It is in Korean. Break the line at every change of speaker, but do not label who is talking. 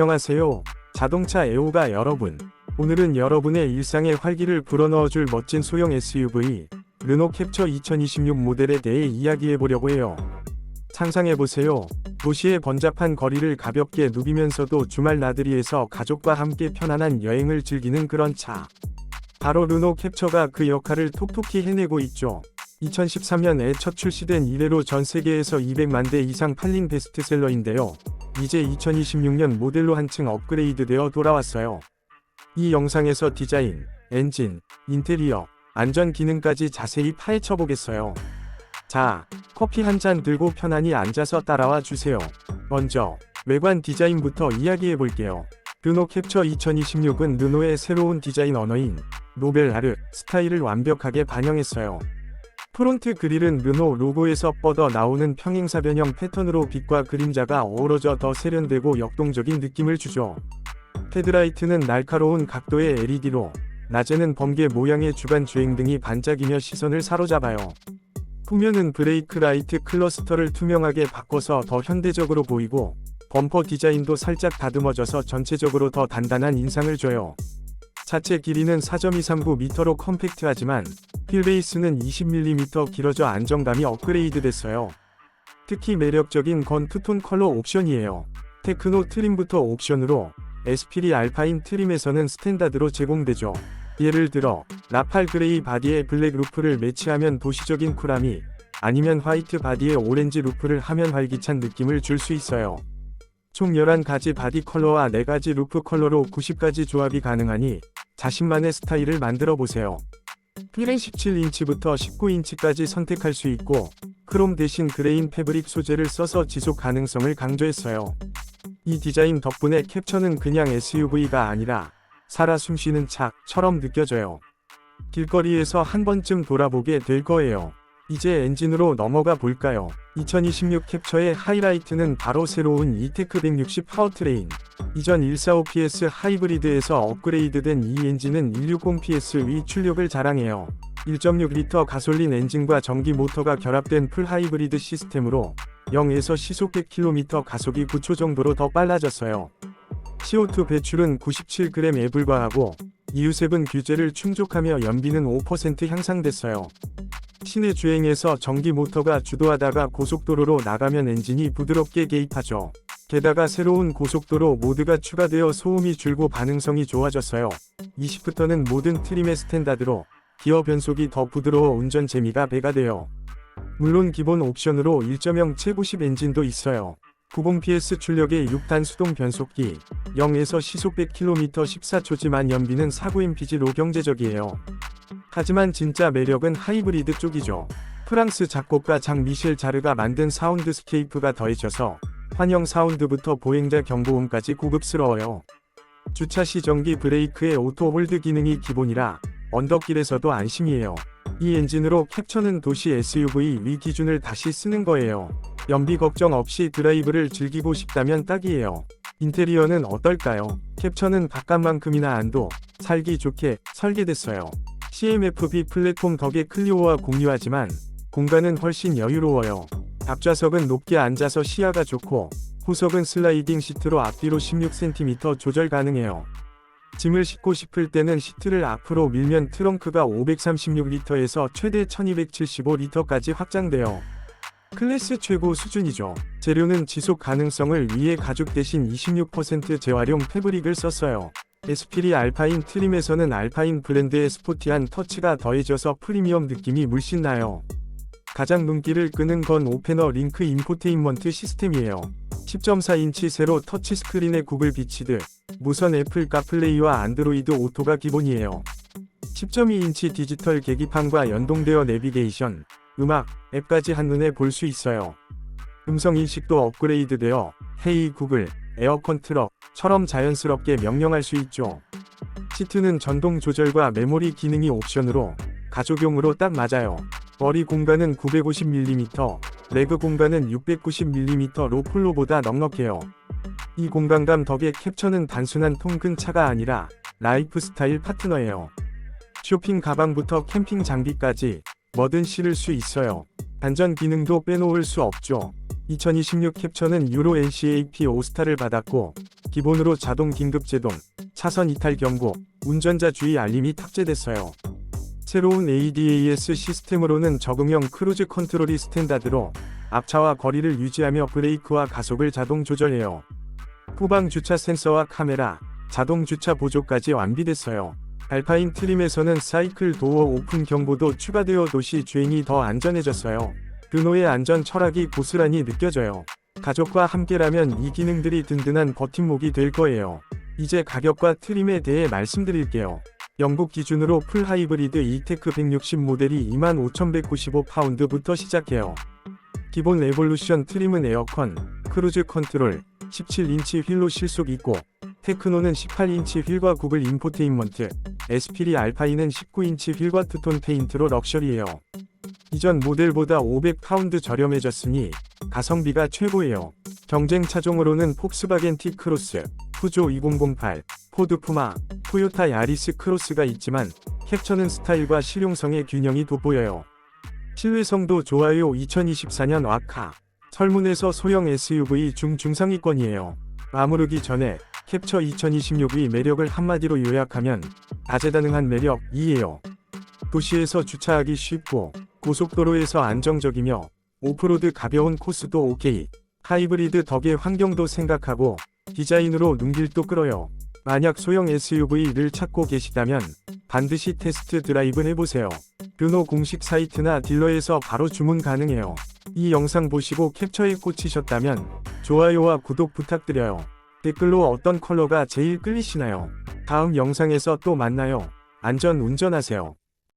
안녕하세요. 자동차 애호가 여러분. 오늘은 여러분의 일상에 활기를 불어넣어줄 멋진 소형 SUV 르노 캡처 2026 모델에 대해 이야기해보려고 해요. 상상해보세요. 도시의 번잡한 거리를 가볍게 누비면서도 주말 나들이에서 가족과 함께 편안한 여행을 즐기는 그런 차. 바로 르노 캡처가 그 역할을 톡톡히 해내고 있죠. 2013년에 첫 출시된 이래로 전 세계에서 200만 대 이상 팔린 베스트셀러인데요. 이제 2026년 모델로 한층 업그레이드되어 돌아왔어요. 이 영상에서 디자인, 엔진, 인테리어, 안전 기능까지 자세히 파헤쳐 보겠어요. 자, 커피 한 잔 들고 편안히 앉아서 따라와 주세요. 먼저, 외관 디자인부터 이야기해 볼게요. 르노 캡처 2026은 르노의 새로운 디자인 언어인 노벨 아르 스타일을 완벽하게 반영했어요. 프론트 그릴은 르노 로고에서 뻗어 나오는 평행사변형 패턴으로 빛과 그림자가 어우러져 더 세련되고 역동적인 느낌을 주죠. 헤드라이트는 날카로운 각도의 LED로 낮에는 번개 모양의 주간 주행 등이 반짝이며 시선을 사로잡아요. 후면은 브레이크 라이트 클러스터를 투명하게 바꿔서 더 현대적으로 보이고 범퍼 디자인도 살짝 다듬어져서 전체적으로 더 단단한 인상을 줘요. 차체 길이는 4.239m로 컴팩트하지만 휠베이스는 20mm 길어져 안정감이 업그레이드 됐어요. 특히 매력적인 건 투톤 컬러 옵션이에요. 테크노 트림부터 옵션으로 에스피리 알파인 트림에서는 스탠다드로 제공되죠. 예를 들어 라팔 그레이 바디에 블랙 루프를 매치하면 도시적인 쿨함이 아니면 화이트 바디에 오렌지 루프를 하면 활기찬 느낌을 줄 수 있어요. 총 11가지 바디 컬러와 4가지 루프 컬러로 90가지 조합이 가능하니 자신만의 스타일을 만들어 보세요. 휠은 17인치부터 19인치까지 선택할 수 있고 크롬 대신 그레인 패브릭 소재를 써서 지속 가능성을 강조했어요. 이 디자인 덕분에 캡처는 그냥 SUV가 아니라 살아 숨쉬는 차처럼 느껴져요. 길거리에서 한 번쯤 돌아보게 될 거예요. 이제 엔진으로 넘어가 볼까요? 2026 캡처의 하이라이트는 바로 새로운 이테크 160 파워트레인. 이전 145PS 하이브리드에서 업그레이드된 이 엔진은 160PS 위 출력을 자랑해요. 1.6L 가솔린 엔진과 전기 모터가 결합된 풀 하이브리드 시스템으로 0에서 시속 100km 가속이 9초 정도로 더 빨라졌어요. CO2 배출은 97g에 불과하고 이유셉은 규제를 충족하며 연비는 5% 향상됐어요. 시내 주행에서 전기 모터가 주도하다가 고속도로로 나가면 엔진이 부드럽게 개입하죠. 게다가 새로운 고속도로 모드가 추가되어 소음이 줄고 반응성이 좋아졌어요. 20부터는 모든 트림의 스탠다드로 기어 변속이 더 부드러워 운전 재미가 배가 돼요. 물론 기본 옵션으로 1.0 최고십 엔진도 있어요. 90PS 출력의 6단 수동 변속기, 0에서 시속 100km 14초지만 연비는 49mpg로 경제적이에요. 하지만 진짜 매력은 하이브리드 쪽이죠. 프랑스 작곡가 장 미셸 자르가 만든 사운드스케이프가 더해져서 환영 사운드부터 보행자 경보음까지 고급스러워요. 주차 시 전기 브레이크의 오토 홀드 기능이 기본이라 언덕길에서도 안심이에요. 이 엔진으로 캡처는 도시 SUV 위 기준을 다시 쓰는 거예요. 연비 걱정 없이 드라이브를 즐기고 싶다면 딱이에요. 인테리어는 어떨까요? 캡처는 바깥만큼이나 안도 살기 좋게 설계됐어요. CMFB 플랫폼 덕에 클리오와 공유하지만 공간은 훨씬 여유로워요. 앞좌석은 높게 앉아서 시야가 좋고 후석은 슬라이딩 시트로 앞뒤로 16cm 조절 가능해요. 짐을 싣고 싶을 때는 시트를 앞으로 밀면 트렁크가 536리터에서 최대 1275리터까지 확장돼요. 클래스 최고 수준이죠. 재료는 지속 가능성을 위해 가죽 대신 26% 재활용 패브릭을 썼어요. 에스피리 알파인 트림에서는 알파인 브랜드의 스포티한 터치가 더해져서 프리미엄 느낌이 물씬 나요. 가장 눈길을 끄는 건 오페너 링크 인포테인먼트 시스템이에요. 10.4인치 세로 터치 스크린에 구글 비치드, 무선 애플 카플레이와 안드로이드 오토가 기본이에요. 10.2인치 디지털 계기판과 연동되어 내비게이션, 음악, 앱까지 한눈에 볼 수 있어요. 음성 인식도 업그레이드되어 헤이 구글, 에어컨 트럭처럼 자연스럽게 명령할 수 있죠. 시트는 전동 조절과 메모리 기능이 옵션으로 가족용으로 딱 맞아요. 머리 공간은 950mm, 레그 공간은 690mm로 폴로보다 넉넉해요. 이 공간감 덕에 캡처는 단순한 통근 차가 아니라 라이프 스타일 파트너예요. 쇼핑 가방부터 캠핑 장비까지 뭐든 실을 수 있어요. 안전 기능도 빼놓을 수 없죠. 2026 캡처는 유로 NCAP 5스타를 받았고 기본으로 자동 긴급 제동, 차선 이탈 경고, 운전자 주의 알림이 탑재됐어요. 새로운 ADAS 시스템으로는 적응형 크루즈 컨트롤이 스탠다드로 앞차와 거리를 유지하며 브레이크와 가속을 자동 조절해요. 후방 주차 센서와 카메라, 자동 주차 보조까지 완비됐어요. 알파인 트림에서는 사이클 도어 오픈 경보도 추가되어 도시 주행이 더 안전해졌어요. 르노의 안전 철학이 고스란히 느껴져요. 가족과 함께라면 이 기능들이 든든한 버팀목이 될 거예요. 이제 가격과 트림에 대해 말씀드릴게요. 영국 기준으로 풀 하이브리드 이테크 160 모델이 25,195파운드부터 시작해요. 기본 레볼루션 트림은 에어컨, 크루즈 컨트롤, 17인치 휠로 실속 있고 테크노는 18인치 휠과 구글 인포테인먼트, 에스피리 알파인은 19인치 휠과 투톤 페인트로 럭셔리해요. 이전 모델보다 500파운드 저렴해졌으니 가성비가 최고예요. 경쟁 차종으로는 폭스바겐 T-크로스, 푸조 2008, 포드 푸마, 토요타 야리스 크로스가 있지만 캡처는 스타일과 실용성의 균형이 돋보여요. 실외성도 좋아요 2024년 와카 설문에서 소형 SUV 중 중상위권이에요. 아무르기 전에 캡처 2026의 매력을 한마디로 요약하면 다재다능한 매력 2예요. 도시에서 주차하기 쉽고 고속도로에서 안정적이며 오프로드 가벼운 코스도 오케이. 하이브리드 덕에 환경도 생각하고 디자인으로 눈길도 끌어요. 만약 소형 SUV를 찾고 계시다면 반드시 테스트 드라이브 해보세요. 르노 공식 사이트나 딜러에서 바로 주문 가능해요. 이 영상 보시고 캡처에 꽂히셨다면 좋아요와 구독 부탁드려요. 댓글로 어떤 컬러가 제일 끌리시나요? 다음 영상에서 또 만나요. 안전 운전하세요.